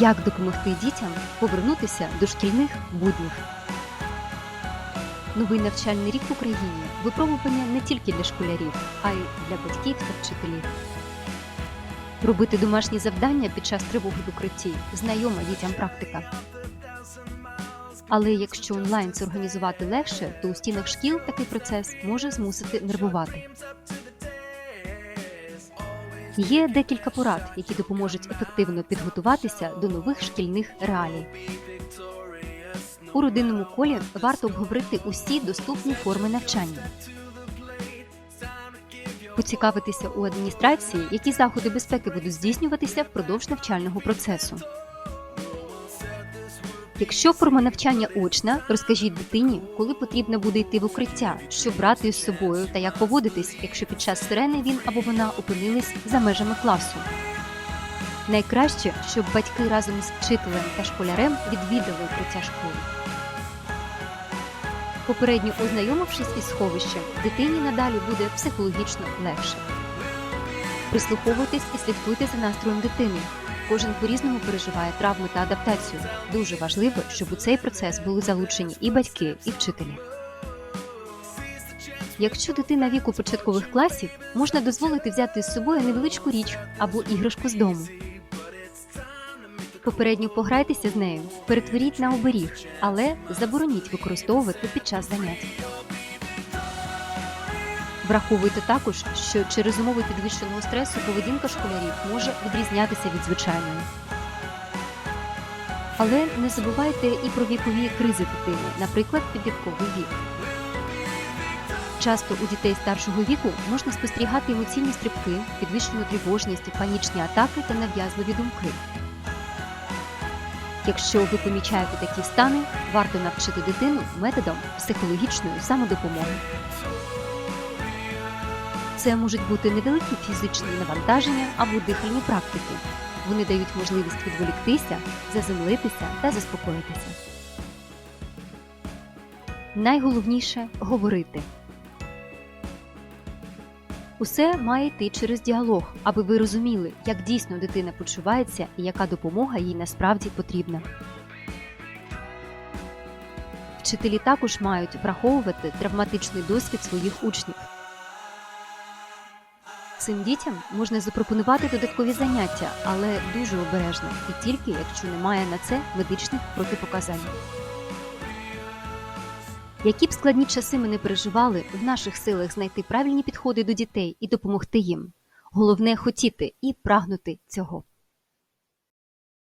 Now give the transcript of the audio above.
Як допомогти дітям повернутися до шкільних буднів? Новий навчальний рік в Україні випробування не тільки для школярів, а й для батьків та вчителів. Робити домашні завдання під час тривоги в укритті знайома дітям практика. Але якщо онлайн це організувати легше, то у стінах шкіл такий процес може змусити нервувати. Є декілька порад, які допоможуть ефективно підготуватися до нових шкільних реалій. У родинному колі варто обговорити усі доступні форми навчання. Поцікавитися у адміністрації, які заходи безпеки будуть здійснюватися впродовж навчального процесу. Якщо форма навчання очна, розкажіть дитині, коли потрібно буде йти в укриття, що брати з собою та як поводитись, якщо під час сирени він або вона опинились за межами класу. Найкраще, щоб батьки разом з вчителем та школярем відвідали укриття школи. Попередньо ознайомившись із сховищем, дитині надалі буде психологічно легше. Прислуховуйтесь і слідкуйте за настроєм дитини. Кожен по-різному переживає травми та адаптацію. Дуже важливо, щоб у цей процес були залучені і батьки, і вчителі. Якщо дитина віку початкових класів, можна дозволити взяти з собою невеличку річ або іграшку з дому. Попередньо пограйтеся з нею, перетворіть на оберіг, але забороніть використовувати під час занять. Враховуйте також, що через умови підвищеного стресу поведінка школярів може відрізнятися від звичайної. Але не забувайте і про вікові кризи дитини, наприклад, підлітковий вік. Часто у дітей старшого віку можна спостерігати емоційні стрибки, підвищену тривожність, панічні атаки та нав'язливі думки. Якщо ви помічаєте такі стани, варто навчити дитину методом психологічної самодопомоги. Це можуть бути невеликі фізичні навантаження або дихальні практики. Вони дають можливість відволіктися, заземлитися та заспокоїтися. Найголовніше говорити. Усе має йти через діалог, аби ви розуміли, як дійсно дитина почувається і яка допомога їй насправді потрібна. Вчителі також мають враховувати травматичний досвід своїх учнів. Цим дітям можна запропонувати додаткові заняття, але дуже обережно і тільки якщо немає на це медичних протипоказань. Які б складні часи ми не переживали, в наших силах знайти правильні підходи до дітей і допомогти їм. Головне хотіти і прагнути цього.